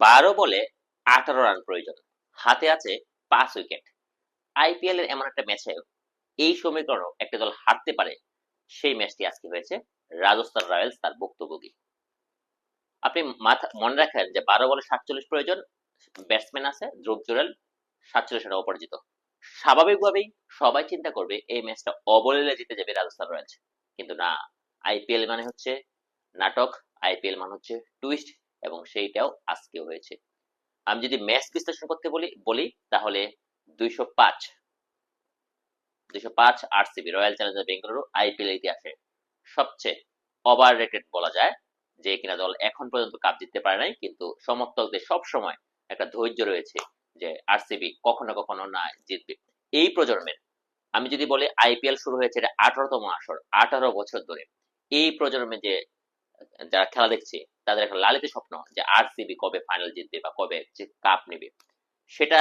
বারো বলে আঠারো রান প্রয়োজন। হাতে আছে পাঁচ উইকেট। আইপিএল এর এমন একটা ম্যাচে এই সমীকরণ একটা দল হারতে পারে। সেই ম্যাচটি আজকে হয়েছে রাজস্থান রয়্যালস তার বক্তব্যী আপনি মাথা মনে রাখেন যে বারো বলে সাতচল্লিশ প্রয়োজন, ব্যাটসম্যান আছে ধ্রুব জুরেল সাতচল্লিশ রানে অপরাজিত। স্বাভাবিকভাবেই সবাই চিন্তা করবে এই ম্যাচটা অবলীলে জিতে যাবে রাজস্থান রয়্যালস। কিন্তু না আইপিএল মানে হচ্ছে নাটক আইপিএল মানে হচ্ছে টুইস্ট। এবং সেইটাও আজকেও হয়েছে। আমি যদি ম্যাচ বিশ্লেষণ করতে বলি বলি, তাহলে দুইশো পাঁচ দুইশো পাঁচ RCB royal challenger Bengaluru IPL ইতিহাসে সবচেয়ে ওভার রেটেড বলা যায়, যে কিনা দল এখন পর্যন্ত কাপ জিততে পারে নাই, কিন্তু সমর্থকদের সব সময় একটা ধৈর্য রয়েছে যে আর আরসিবি কখনো কখনো না জিতবে। এই প্রজন্মের, আমি যদি বলি আইপিএল শুরু হয়েছে এটা আঠারোতম আসর, আঠারো বছর ধরে, এই প্রজন্মে যে যারা খেলা দেখছে, তাদের একটা লালিত স্বপ্ন যে আরসিবি কবে ফাইনাল জিতবে বা কবে যে কাপ নেবে। সেটা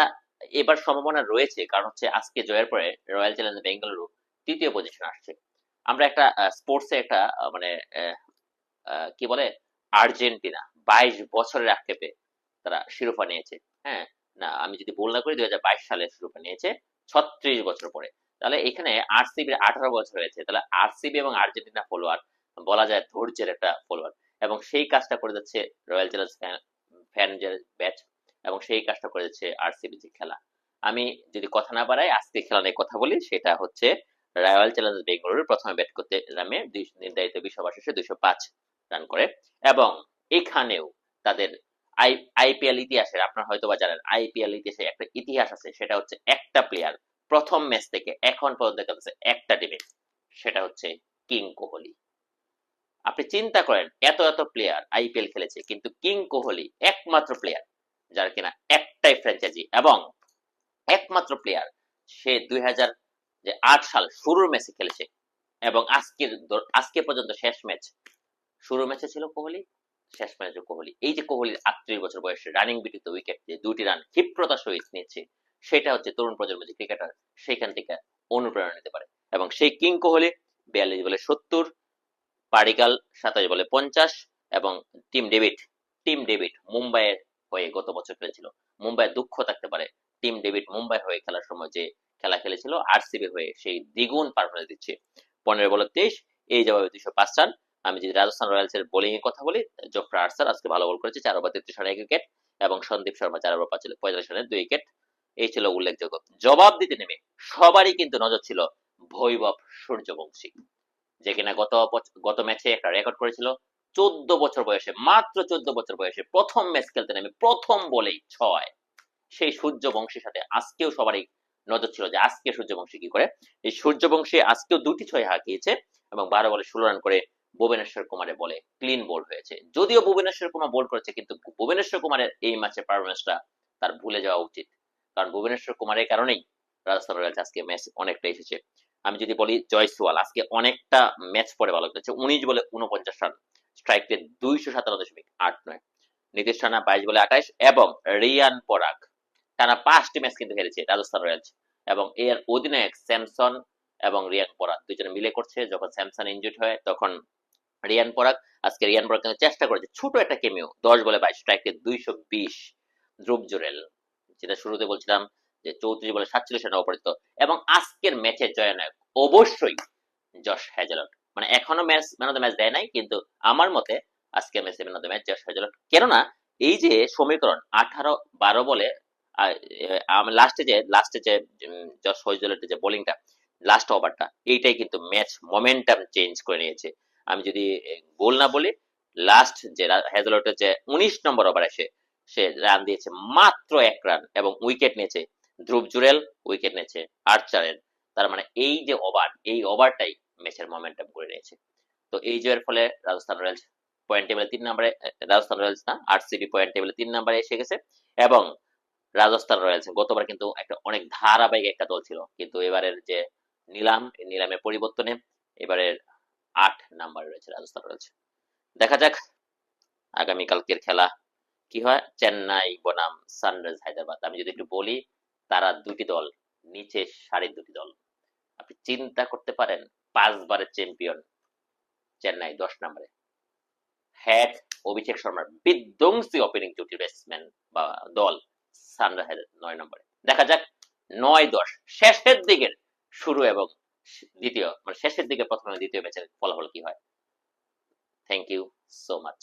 এবার সম্ভাবনা রয়েছে, কারণ হচ্ছে আজকে জয়ের পরে রয়্যাল চ্যালেঞ্জার বেঙ্গালুরু তৃতীয় পজিশন আসছে। আমরা একটা স্পোর্টসে একটা মানে কি বলে? আর্জেন্টিনা বাইশ বছরের আক্ষেপে তারা শিরোপা নিয়েছে। হ্যাঁ না, আমি যদি ভুল না করি, দুই হাজার সালে শিরোপা নিয়েছে ছত্রিশ বছর পরে। তাহলে এখানে আর আরসিবির আঠারো বছর হয়েছে। তাহলে আর আরসিবি এবং আর্জেন্টিনা ফলোয়ার বলা যায় ধৈর্যের একটা ফলোয়ার এবং সেই কাজটা করে যাচ্ছে রয়্যাল চ্যালেঞ্জ ফ্যান ব্যাচ এবং সেই কাজটা করে যাচ্ছে আরসিবি যে খেলা। আমি যদি কথা না বাড়াই, আজকে খেলা নিয়ে কথা বলি, সেটা হচ্ছে রয়্যাল চ্যালেঞ্জ বেঙ্গালুরু প্রথমে ব্যাট করতে নামে নির্ধারিত বিশ ওভার শেষে দুইশো পাঁচ রান করে। এবং এখানেও তাদের আই আইপিএল ইতিহাসের, আপনারা হয়তো বা জানেন আইপিএল ইতিহাসে একটা ইতিহাস আছে, সেটা হচ্ছে একটা প্লেয়ার প্রথম ম্যাচ থেকে এখন পর্যন্ত একটা টিমে সেটা হচ্ছে কিং কোহলি আপনি চিন্তা করেন, এত এত প্লেয়ার আইপিএল খেলেছে, কিন্তু কিং কোহলি একমাত্র প্লেয়ার যার কিনা একটাই ফ্র্যাঞ্চাইজি এবং একমাত্র প্লেয়ার সে দুই হাজার যে আট সাল শুরুর ম্যাচে খেলেছে এবং আজকের আজকে পর্যন্ত শেষ ম্যাচ শুরু ম্যাচে ছিল কোহলি, শেষ ম্যাচে কোহলি। এই যে কোহলির আটত্রিশ বছর বয়সে রানিং বিটিতে উইকেট যে দুটি রান ক্ষিপ্রতা সহিত নিচ্ছে সেটা হচ্ছে তরুণ প্রজন্মের যে ক্রিকেটার সেখান থেকে অনুপ্রেরণা নিতে পারে এবং সেই কিং কোহলি বিয়াল্লিশ বলে সত্তর পারিকাল সাতাশ বলে পঞ্চাশ এবং টিম ডেভিড টিম ডেভিড মুম্বাইয়ের হয়ে গত বছর খেলেছিল। মুম্বাই দুঃখ থাকতে পারে। টিম ডেভিড মুম্বাই হয়ে খেলার সময় যে খেলা খেলেছিল, আরসিবি হয়ে সেই দ্বিগুণ পারফরমেন্স দিচ্ছে। পনেরো বলে তেইশ, এই জবাবে দুইশো পাঁচ রান। আমি যদি রাজস্থান রয়্যালস এর বোলিং এর কথা বলি, জফরা আর্সার আজকে ভালো বল করেছে, চার ওভার তেত্রিশ রানে এক উইকেট এবং সন্দীপ শর্মা চার ওভার পাঁচ পঁয়তাল্লিশ রানে দুই উইকেট এই ছিল উল্লেখযোগ্য। জবাব দিতে নেমে সবারই কিন্তু নজর ছিল ভৈবব সূর্যবংশী। যে কিনা গত গত ম্যাচে একটা রেকর্ড করেছিল, চোদ্দ বছর বয়সে, মাত্র চোদ্দ বছর বয়সে প্রথম ম্যাচ খেলতে নেমে প্রথম বলেই ছয়। সেই সূর্যবংশীর সাথে আজকেও সবারই নজর ছিল যে আজকে সূর্যবংশী কি করে? এই সূর্যবংশী আজকেও দুটি ছয় হাঁকিয়েছে এবং বারো বলে ষোলো রান করে ভুবনেশ্বর কুমারের বলে ক্লিন বোল্ড হয়েছে। যদিও ভুবনেশ্বর কুমার বোল্ড করেছে, কিন্তু ভুবনেশ্বর কুমারের এই ম্যাচের পারফরমেন্সটা তার ভুলে যাওয়া উচিত। কারণ ভুবনেশ্বর কুমারের কারণেই রাজস্থান রয়্যালস আজকে ম্যাচ অনেকটা এসেছে। আমি যদি বলি জয়সওয়াল আজকে অনেকটা ম্যাচ পরে ভালো করেছে উনিশ বলে উনপঞ্চাশ রান স্ট্রাইক রেট দুইশো সাতান্ন দশমিক আট নয়। নীতিশ রানা বাইশ বলে আঠাইশ এবং রিয়ান পরাগ টানা পাঁচটি ম্যাচ কিন্তু হেরেছে রাজস্থান রয়্যালস এবং এর অধিনায়ক স্যামসন এবং রিয়ান পরাগ দুজনে মিলে করছে। যখন স্যামসন ইনজুড হয়, তখন রিয়ান পরাগ, আজকে রিয়ান পরাগ কিন্তু চেষ্টা করেছে, ছোট একটা কেমিও দশ বলে বাইশ স্ট্রাইক রেট দুইশো বিশ, ধ্রুব জুরেল। যেটা শুরুতে বলছিলাম যে চৌত্রিশ বলে সাতচল্লিশ রানে অপরাজিত। এবং আজকের ম্যাচের জয়নায়ক অবশ্যই জশ হ্যাজেলট মানে এখনও match man of the match দেয় নাই, কিন্তু আমার মতে আজকের ম্যাচে man of the match Josh Hazlewood কেননা এই যে সমীকরণ আঠারো বারো বলে লাস্টে যে লাস্টে যে জশ হ্যাজেলটের যে বোলিংটা লাস্ট ওভারটা এইটাই কিন্তু ম্যাচ মোমেন্টাম চেঞ্জ করে নিয়েছে। আমি যদি গোল না বলি লাস্ট যে হ্যাজেলটের যে উনিশ নম্বর ওভার এসে সে রান দিয়েছে মাত্র এক রান এবং উইকেট নিয়েছে ধ্রুব জুরেল উইকেট নিয়েছে আর্চারের তার মানে এই যে ওভার এই ওভারটাই ম্যাচের মোমেন্টাম করে নিয়েছে। তো এই জয়ের ফলে রাজস্থান রয়্যালস পয়েন্ট টেবিলে তিন নম্বরে রাজস্থান রয়্যালস না আরসিবি পয়েন্ট টেবিলে তিন নম্বরে এসে গেছে। এবং রাজস্থান রয়্যালস, গতবার কিন্তু একটা অনেক ধারাবাহিক একটা দল ছিল। কিন্তু এবারের যে নিলাম নিলামের পরিবর্তনে এবারের আট নাম্বারে রয়েছে রাজস্থান রয়্যালস। দেখা যাক আগামীকালকের খেলা কি হয়। চেন্নাই বনাম সানরাইজ হায়দ্রাবাদ। আমি যদি একটু বলি তারা দুটি দল, নিচে সারির দুটি দল। আপনি চিন্তা করতে পারেন, পাঁচবারের চ্যাম্পিয়ন চেন্নাই দশ নম্বরে। হ্যাট অভিষেক শর্মার বিধ্বংসী ওপেনিং জুটি ব্যাটসম্যান বা দল সানরাইজার্স নয় নম্বরে। দেখা যাক, নয় দশ, শেষের দিকের শুরু এবং দ্বিতীয় মানে শেষের দিকে প্রথমে দ্বিতীয় ম্যাচের ফলাফল কি হয়। Thank you so much